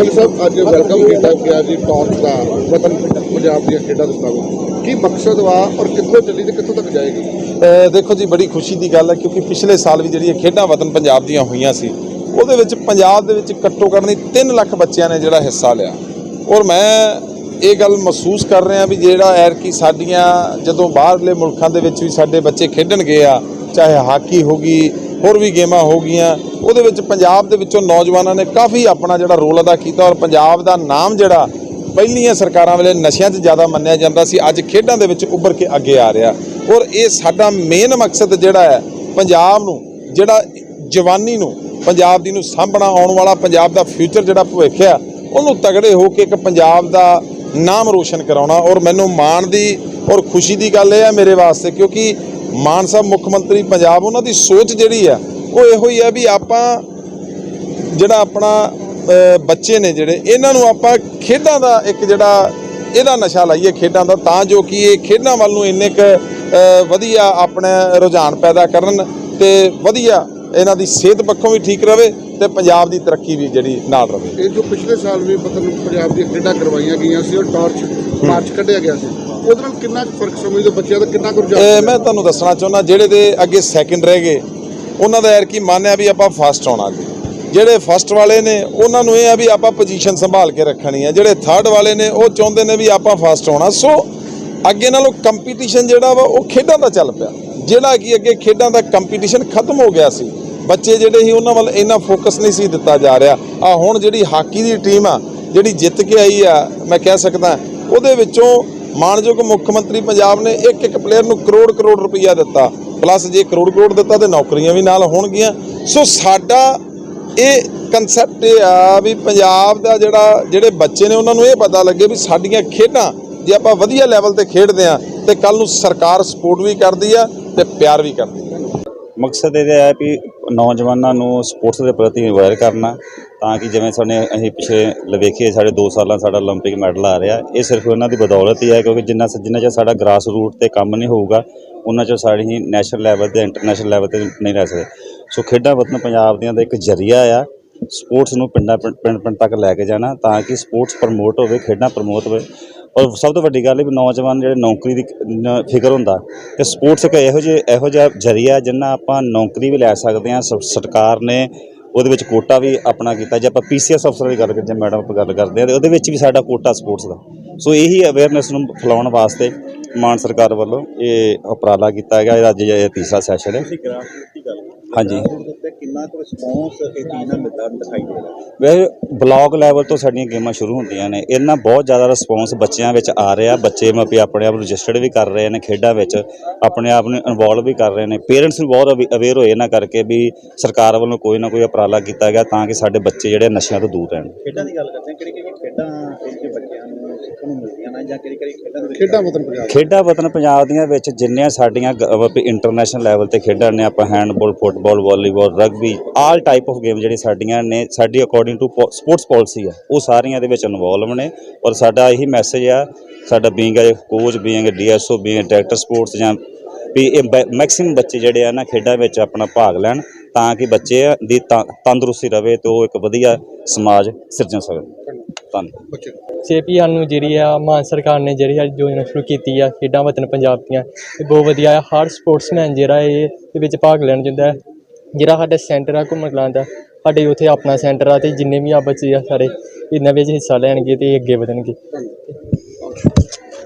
ML ਸਾਹਿਬ, ਅੱਜ welcome ਕੀਤਾ ਗਿਆ ਜੀ ਟੌਰਚ ਦਾ, ਵਤਨ ਪੰਜਾਬ ਦੀਆਂ ਖੇਡਾਂ ਦੇ ਸਤਾਵ ਕੀ ਮਕਸਦ ਵਾ ਔਰ ਕਿੱਥੋਂ ਚੱਲੀ ਤੇ ਕਿੱਥੋਂ ਤੱਕ ਜਾਏਗੀ? ਦੇਖੋ ਜੀ, ਬੜੀ ਖੁਸ਼ੀ ਦੀ ਗੱਲ ਹੈ ਕਿਉਂਕਿ ਪਿਛਲੇ ਸਾਲ ਵੀ ਜਿਹੜੀਆਂ ਖੇਡਾਂ ਵਤਨ ਪੰਜਾਬ ਦੀਆਂ ਹੋਈਆਂ ਸੀ, ਉਹਦੇ ਵਿੱਚ ਪੰਜਾਬ ਦੇ ਵਿੱਚ ਘੱਟੋ ਘੱਟ ਨਹੀਂ 3 ਲੱਖ ਬੱਚਿਆਂ ਨੇ ਜਿਹੜਾ ਹਿੱਸਾ ਲਿਆ। ਔਰ ਮੈਂ ਇਹ ਗੱਲ ਮਹਿਸੂਸ ਕਰ ਰਿਹਾ ਵੀ ਜਿਹੜਾ ਐਰ ਕੀ ਸਾਡੀਆਂ ਜਦੋਂ ਬਾਹਰਲੇ ਮੁਲਕਾਂ ਦੇ ਵਿੱਚ ਵੀ ਸਾਡੇ ਬੱਚੇ ਖੇਡਣਗੇ ਆ, ਚਾਹੇ ਹਾਕੀ ਹੋ ਗਈ ਹੋਰ ਵੀ ਗੇਮਾਂ ਹੋ ਗਈਆਂ। ਉਹਦੇ ਵਿੱਚ ਪੰਜਾਬ ਦੇ ਵਿੱਚੋਂ ਨੌਜਵਾਨਾਂ ਨੇ ਕਾਫੀ ਆਪਣਾ ਜਿਹੜਾ ਰੋਲ ਅਦਾ ਕੀਤਾ ਔਰ ਪੰਜਾਬ ਦਾ ਨਾਮ ਜਿਹੜਾ ਪਹਿਲੀਆਂ ਸਰਕਾਰਾਂ ਵੇਲੇ ਨਸ਼ਿਆਂ 'ਚ ਜ਼ਿਆਦਾ ਮੰਨਿਆ ਜਾਂਦਾ ਸੀ, ਅੱਜ ਖੇਡਾਂ ਦੇ ਵਿੱਚ ਉੱਭਰ ਕੇ ਅੱਗੇ ਆ ਰਿਹਾ। ਔਰ ਇਹ ਸਾਡਾ ਮੇਨ ਮਕਸਦ ਜਿਹੜਾ ਹੈ, ਪੰਜਾਬ ਨੂੰ, ਜਿਹੜਾ ਜਵਾਨੀ ਨੂੰ, ਪੰਜਾਬ ਦੀ ਨੂੰ ਸਾਂਭਣਾ, ਆਉਣ ਵਾਲਾ ਪੰਜਾਬ ਦਾ ਫਿਊਚਰ ਜਿਹੜਾ ਭਵਿੱਖ ਆ, ਉਹਨੂੰ ਤਗੜੇ ਹੋ ਕੇ ਇੱਕ ਪੰਜਾਬ ਦਾ ਨਾਮ ਰੋਸ਼ਨ ਕਰਾਉਣਾ। ਔਰ ਮੈਨੂੰ ਮਾਣ ਦੀ ਔਰ ਖੁਸ਼ੀ ਦੀ ਗੱਲ ਇਹ ਹੈ ਮੇਰੇ ਵਾਸਤੇ, ਕਿਉਂਕਿ ਮਾਨ ਸਾਹਿਬ, ਮੁੱਖ ਮੰਤਰੀ ਪੰਜਾਬ, ਉਹਨਾਂ ਦੀ ਸੋਚ ਜਿਹੜੀ ਆ, ਉਹ ਇਹੋ ਹੀ ਆ ਵੀ ਆਪਾਂ ਜਿਹੜਾ ਆਪਣਾ ਬੱਚੇ ਨੇ ਜਿਹੜੇ, ਇਹਨਾਂ ਨੂੰ ਆਪਾਂ ਖੇਡਾਂ ਦਾ ਇੱਕ ਜਿਹੜਾ ਇਹਦਾ ਨਸ਼ਾ ਲਾਈਏ ਖੇਡਾਂ ਦਾ, ਤਾਂ ਜੋ ਕਿ ਇਹ ਖੇਡਾਂ ਵੱਲ ਨੂੰ ਇੰਨੇ ਕ ਵਧੀਆ ਆਪਣਾ ਰੁਝਾਨ ਪੈਦਾ ਕਰਨ ਤੇ ਵਧੀਆ ਇਹਨਾਂ ਦੀ ਸਿਹਤ ਪੱਖੋਂ ਵੀ ਠੀਕ ਰਵੇ ਤੇ ਪੰਜਾਬ ਦੀ ਤਰੱਕੀ ਵੀ ਜਿਹੜੀ ਨਾਲ ਰਵੇ। ਇਹ ਜੋ ਪਿਛਲੇ ਸਾਲ ਵੀ ਵਤਨ ਪੰਜਾਬ ਦੀਆਂ ਖੇਡਾਂ ਕਰਵਾਈਆਂ ਗਈਆਂ ਸੀ, ਉਹ ਟੌਰਚ, ਮਾਰਚ ਕੱਢਿਆ ਗਿਆ ਸੀ। ਉਹਦੇ ਨਾਲ ਕਿੰਨਾ ਕੁ ਫ਼ਰਕ ਸਮਝਦੇ ਬੱਚਿਆਂ ਦਾ, ਕਿੰਨਾ ਕੁ ਰੁਝਾਨ? ਮੈਂ ਤੁਹਾਨੂੰ ਦੱਸਣਾ ਚਾਹੁੰਦਾ, ਜਿਹੜੇ ਦੇ ਅੱਗੇ ਸੈਕਿੰਡ ਰਹਿ ਗਏ, ਉਹਨਾਂ ਦਾ ਯਾਰ ਕੀ ਮੰਨਿਆ ਵੀ ਆਪਾਂ ਫਸਟ ਆਉਣਾ ਜੀ ਜਿਹੜੇ ਫਸਟ ਵਾਲੇ ਨੇ, ਉਹਨਾਂ ਨੂੰ ਇਹ ਆ ਵੀ ਆਪਾਂ ਪੋਜੀਸ਼ਨ ਸੰਭਾਲ ਕੇ ਰੱਖਣੀ ਆ ਜਿਹੜੇ ਥਰਡ ਵਾਲੇ ਨੇ, ਉਹ ਚਾਹੁੰਦੇ ਨੇ ਵੀ ਆਪਾਂ ਫਸਟ ਆਉਣਾ। ਸੋ ਅੱਗੇ ਨਾਲੋਂ ਕੰਪੀਟੀਸ਼ਨ ਜਿਹੜਾ ਵਾ, ਉਹ ਖੇਡਾਂ ਦਾ ਚੱਲ ਪਿਆ। ਜਿਹੜਾ ਕਿ ਅੱਗੇ ਖੇਡਾਂ ਦਾ ਕੰਪੀਟੀਸ਼ਨ ਖਤਮ ਹੋ ਗਿਆ ਸੀ। ਬੱਚੇ ਜਿਹੜੇ ਸੀ, ਉਹਨਾਂ ਵੱਲ ਇੰਨਾ ਫੋਕਸ ਨਹੀਂ ਸੀ ਦਿੱਤਾ ਜਾ ਰਿਹਾ। ਆ ਹੁਣ ਜਿਹੜੀ ਹਾਕੀ ਦੀ ਟੀਮ ਆ, ਜਿਹੜੀ ਜਿੱਤ ਕੇ ਆਈ ਆ, ਮੈਂ ਕਹਿ ਸਕਦਾ, ਉਹਦੇ ਵਿੱਚੋਂ ਮਾਨਯੋਗ ਮੁੱਖ ਮੰਤਰੀ ਪੰਜਾਬ ਨੇ ਇੱਕ ਇੱਕ ਪਲੇਅਰ ਨੂੰ ਕਰੋੜ ਕਰੋੜ ਰੁਪਈਆ ਦਿੱਤਾ। ਪਲੱਸ ਜੇ ਕਰੋੜ ਕਰੋੜ ਦਿੱਤਾ ਤੇ ਨੌਕਰੀਆਂ ਵੀ ਨਾਲ ਹੋਣਗੀਆਂ। ਸੋ ਸਾਡਾ ਇਹ ਕਨਸੈਪਟ ਇਹ ਆ ਵੀ ਪੰਜਾਬ ਦਾ ਜਿਹੜਾ, ਜਿਹੜੇ ਬੱਚੇ ਨੇ ਉਹਨਾਂ ਨੂੰ ਇਹ ਪਤਾ ਲੱਗੇ ਵੀ ਸਾਡੀਆਂ ਖੇਡਾਂ ਜੇ ਆਪਾਂ ਵਧੀਆ ਲੈਵਲ ਤੇ ਖੇਡਦੇ ਆ ਤੇ ਕੱਲ ਨੂੰ ਸਰਕਾਰ ਸਪੋਰਟ ਵੀ ਕਰਦੀ ਆ ਤੇ ਪਿਆਰ ਵੀ ਕਰਦੀ ਆ। ਮਕਸਦ ਇਹਦਾ ਹੈ ਵੀ ਨੌਜਵਾਨਾਂ ਨੂੰ ਸਪੋਰਟਸ ਦੇ ਪ੍ਰਤੀ ਅਵੇਅਰ ਕਰਨਾ ਤਾਂ ਕਿ ਜਿਵੇਂ ਸਾਡੇ ਅਸੀਂ ਪਿਛਲੇ ਵੇਖੀਏ ਸਾਡੇ 2 ਸਾਲਾਂ ਸਾਡਾ 올림픽 ਮੈਡਲ ਆ ਰਿਹਾ ਇਹ ਸਿਰਫ ਉਹਨਾਂ ਦੀ ਬਦੌਲਤ ਹੀ ਹੈ ਕਿਉਂਕਿ ਜਿੰਨਾ ਜਿੰਨਾ ਚਿਰ ਸਾਡਾ ਗ੍ਰਾਸ ਰੂਟ ਤੇ ਕੰਮ ਨਹੀਂ ਹੋਊਗਾ ਉਹਨਾਂ ਚਿਰ ਸਾਡੀ ਹੀ ਨੈਸ਼ਨਲ ਲੈਵਲ ਤੇ ਇੰਟਰਨੈਸ਼ਨਲ ਲੈਵਲ ਤੇ ਨਹੀਂ ਰਹਿ ਸਕਦੇ ਸੋ ਖੇਡਾਂ ਵਤਨ ਪੰਜਾਬ ਦੀਆਂ ਦਾ ਇੱਕ ਜ਼ਰੀਆ ਆ ਸਪੋਰਟਸ ਨੂੰ ਪਿੰਡਾਂ ਪਿੰਡ ਪਿੰਡ ਪਿੰਡ ਤੱਕ ਲੈ ਕੇ ਜਾਣਾ ਤਾਂ ਕਿ ਸਪੋਰਟਸ ਪ੍ਰਮੋਟ ਹੋਵੇ ਖੇਡਾਂ ਪ੍ਰਮੋਟ ਹੋਵੇ ਔਰ ਸਭ ਤੋਂ ਵੱਡੀ ਗੱਲ ਇਹ ਵੀ ਨੌਜਵਾਨ ਜਿਹੜੇ ਨੌਕਰੀ ਦੀ ਨ- ਫਿਕਰ ਹੁੰਦਾ ਤੇ ਸਪੋਰਟਸ ਇੱਕ ਇਹੋ ਜਿਹੇ ਇਹੋ ਜਿਹਾ ਜ਼ਰੀਆ ਜਿੰਨਾ ਆਪਾਂ ਨੌਕਰੀ ਵੀ ਲੈ ਸਕਦੇ ਹਾਂ ਸ- ਸਰਕਾਰ ਨੇ ਉਹਦੇ ਵਿੱਚ ਕੋਟਾ ਵੀ ਆਪਣਾ ਕੀਤਾ। ਜੇ ਆਪਾਂ ਪੀਸੀਐਸ ਅਫਸਰ ਦੀ ਗੱਲ ਕਰੀਏ ਮੈਡਮ ਆਪਾਂ ਗੱਲ ਕਰਦੇ ਹਾਂ ਤੇ ਉਹਦੇ ਵਿੱਚ ਵੀ ਸਾਡਾ ਕੋਟਾ ਸਪੋਰਟਸ ਦਾ। ਸੋ ਇਹੀ ਅਵੇਅਰਨੈਸ ਨੂੰ ਫੈਲਾਉਣ ਵਾਸਤੇ ਮਾਨ ਸਰਕਾਰ ਵੱਲੋਂ ਇਹ ਉਪਰਾਲਾ ਕੀਤਾ ਗਿਆ। ਅੱਜ ਇਹ ਤੀਸਰਾ ਸੈਸ਼ਨ ਹੈ। ਹਾਂਜੀ। ਕਿੰਨਾ ਕੁ ਰਿਸਪੌਂਸ ਚੀਜ਼ ਨਾਲ ਮਿਲਦਾ ਦਿਖਾਈ ਦੇ ਰਿਹਾ? ਵੈਸੇ ਬਲਾਕ ਲੈਵਲ ਤੋਂ ਸਾਡੀਆਂ ਗੇਮਾਂ ਸ਼ੁਰੂ ਹੁੰਦੀਆਂ ਨੇ। ਇਹਨਾਂ ਬਹੁਤ ਜ਼ਿਆਦਾ ਰਿਸਪੌਂਸ ਬੱਚਿਆਂ ਵਿੱਚ ਆ ਰਿਹਾ। ਬੱਚੇ ਮੈਂ ਵੀ ਆਪਣੇ ਆਪ ਨੂੰ ਰਜਿਸਟਰਡ ਵੀ ਕਰ ਰਹੇ ਨੇ ਖੇਡਾਂ ਵਿੱਚ। ਆਪਣੇ ਆਪ ਨੂੰ ਇਨਵੋਲਵ ਵੀ ਕਰ ਰਹੇ ਨੇ। ਪੇਰੈਂਟਸ ਵੀ ਬਹੁਤ ਅਵੇਅਰ ਹੋਏ ਇਹਨਾਂ ਕਰਕੇ ਵੀ ਸਰਕਾਰ ਵੱਲੋਂ ਕੋਈ ਨਾ ਕੋਈ ਉਪਰਾਲਾ ਕੀਤਾ ਗਿਆ ਤਾਂ ਕਿ ਸਾਡੇ ਬੱਚੇ ਜਿਹੜੇ ਨਸ਼ਿਆਂ ਤੋਂ ਦੂਰ ਰਹਿਣ। ਖੇਡਾਂ ਦੀ ਗੱਲ ਕਰਦੇ ਹਾਂ ਕਿਹੜੀ ਕਿਹੜੀ ਖੇਡਾਂ ਇਹ ਬੱਚਿਆਂ ਨੂੰ ਸਿੱਖਣ ਨੂੰ ਮਿਲਦੀਆਂ ਨੇ ਜਾਂ ਕਿਹੜੀ ਕਿਹੜੀ ਖੇਡਾਂ ਦੇ ਵਿੱਚ ਖੇਡਾਂ ਵਤਨ ਪੰਜਾਬ ਖੇਡਾਂ ਵਤਨ ਪੰਜਾਬ ਦੀਆਂ ਵਿੱਚ ਜਿੰਨੀਆਂ ਸਾਡੀਆਂ ਇੰਟਰਨੈਸ਼ਨਲ ਲੈਵਲ ਤੇ ਖੇਡਾਂ ਨੇ ਆਪਾਂ handball football volleyball rugby all type of game ਜਿਹੜੀ ਸਾਡੀਆਂ ਨੇ ਸਾਡੀ ਅਕੋਰਡਿੰਗ ਟੂ ਸਪੋਰਟਸ ਪਾਲਿਸੀ ਆ ਉਹ ਸਾਰੀਆਂ ਦੇ ਵਿੱਚ ਇਨਵੋਲਵ ਨੇ ਔਰ ਸਾਡਾ ਇਹੀ ਮੈਸੇਜ ਆ ਸਾਡਾ being a coach being a DSO being director sports ਜਾਂ ਵੀ ਇਹ ਮੈਕਸਿਮਮ ਬੱਚੇ ਜਿਹੜੇ ਆ ਨਾ ਖੇਡਾਂ ਵਿੱਚ ਆਪਣਾ ਭਾਗ ਲੈਣ ਤਾਂ ਕਿ ਬੱਚੇ ਦੀ ਤੰਦਰੁਸਤੀ ਰਵੇ ਤੇ ਉਹ ਇੱਕ ਵਧੀਆ ਸਮਾਜ ਸਿਰਜਣ ਸਕਣ। ਧੰਨਵਾਦ। ਬੱਚੇ ਛੇਪੀ ਸਾਨੂੰ ਜਿਹੜੀ ਆ ਮਾਨ ਸਰਕਾਰ ਨੇ ਜਿਹੜੀ ਆ ਯੋਜਨਾ ਸ਼ੁਰੂ ਕੀਤੀ ਆ ਖੇਡਾਂ ਵਤਨ ਪੰਜਾਬ ਦੀਆਂ ਇਹ ਬਹੁਤ ਵਧੀਆ ਆ। ਹਰ ਸਪੋਰਟਸਮੈਨ ਜਿਹੜਾ ਇਹ ਇਹਦੇ ਵਿੱਚ ਭਾਗ ਲੈਣ ਜਾਂਦਾ ਹੈ। ਜਿਹੜਾ ਸਾਡਾ ਸੈਂਟਰ ਆ ਘੁੰਮਣ ਕਲਾਂ ਦਾ ਸਾਡੇ ਉੱਥੇ ਆਪਣਾ ਸੈਂਟਰ ਆ ਤੇ ਜਿੰਨੇ ਵੀ ਆ ਬੱਚੇ ਆ ਸਾਰੇ ਇਹਨਾਂ ਵਿੱਚ ਹਿੱਸਾ ਲੈਣਗੇ ਤੇ ਅੱਗੇ ਵਧਣਗੇ।